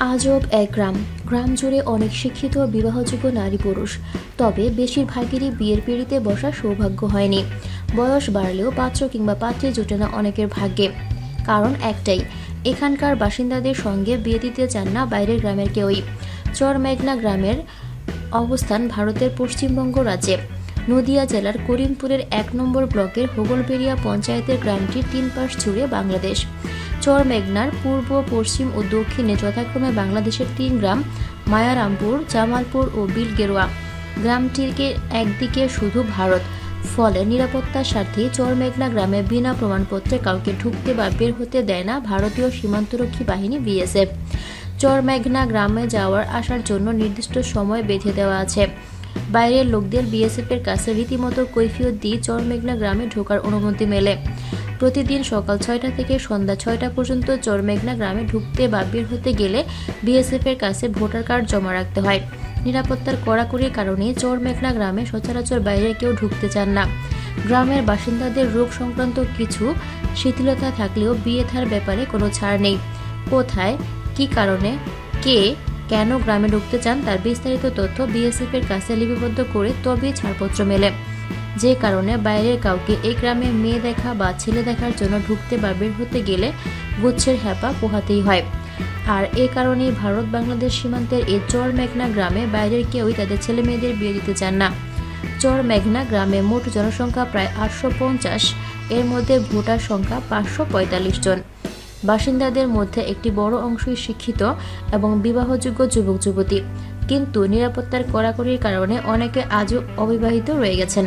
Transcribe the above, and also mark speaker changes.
Speaker 1: আজব এক গ্রাম। গ্রাম জুড়ে অনেক শিক্ষিত বিবাহযোগ্য নারী পুরুষ। তবে বেশিরভাগেরই বিয়ের পিড়িতে বসার সৌভাগ্য হয়নি। বয়স বাড়লেও পাত্র কিংবা পাত্রী জোটে না অনেকের ভাগ্যে। কারণ একটাই, এখানকার বাসিন্দাদের সঙ্গে বিয়ে দিতে চান না বাইরের গ্রামের কেউই। চরমেঘনা গ্রামের অবস্থান ভারতের পশ্চিমবঙ্গ রাজ্যে। নদিয়া জেলার করিমপুরের এক নম্বর ব্লকের হোগলবেড়িয়া পঞ্চায়েতের গ্রামটির তিন পাশ জুড়ে বাংলাদেশ। চর মেঘনার পূর্ব, পশ্চিম ও দক্ষিণে যথাক্রমে বাংলাদেশের তিন গ্রাম, মায়ারামপুর, জামালপুর ও বিলগেরুয়া। গ্রামটিকে একদিকে শুধু ভারত, ফলে নিরাপত্তার স্বার্থে চরমেঘনা গ্রামে বিনা প্রমাণপত্রে কাউকে ঢুকতে বা বের হতে দেয় না ভারতীয় সীমান্তরক্ষী বাহিনী বিএসএফ। চরমেঘনা গ্রামে যাওয়ার আসার জন্য নির্দিষ্ট সময় বেঁধে দেওয়া আছে। বাইরের লোকদের বিএসএফ এর কাছে রীতিমতো কৈফিয়ত দিয়ে চরমেঘনা গ্রামে ঢোকার অনুমতি মেলে। প্রতিদিন সকাল ছয়টা থেকে সন্ধ্যা ছয়টা পর্যন্ত চরমেঘনা গ্রামে ঢুকতে বা বের হতে গেলে বিএসএফ এর কাছে ভোটার কার্ড জমা রাখতে হয়। নিরাপত্তার কড়াকড়ির কারণে চরমেঘনা গ্রামে সচরাচর বাইরে কেউ ঢুকতে চান না। গ্রামের বাসিন্দাদের রোগ সংক্রান্ত কিছু শিথিলতা থাকলেও বিয়ে থার ব্যাপারে কোনো ছাড় নেই। কোথায়, কী কারণে, কে কেন গ্রামে ঢুকতে চান তার বিস্তারিত তথ্য বিএসএফ এর কাছে লিপিবদ্ধ করে তবেই ছাড়পত্র মেলে। যে কারণে বাইরের কাউকে এই গ্রামে মেয়ে দেখা বা ছেলে দেখার জন্য ঢুকতে বা বের হতে গেলে গুচ্ছের হ্যাপা পোহাতেই হয়। আর এ কারণেই ভারত বাংলাদেশ সীমান্তের এই চর মেঘনা গ্রামে বাইরের কেউই তাদের ছেলে মেয়েদের বিয়ে দিতে চান না। চর মেঘনা গ্রামে মোট জনসংখ্যা প্রায় আটশো পঞ্চাশ, এর মধ্যে ভোটার সংখ্যা পাঁচশো পঁয়তাল্লিশ জন। বাসিন্দাদের মধ্যে একটি বড় অংশই শিক্ষিত এবং বিবাহযোগ্য যুবক যুবতী কিন্তু নিরাপত্তার কড়াকড়ির কারণে অনেকে আজও অবিবাহিত রয়ে গেছেন।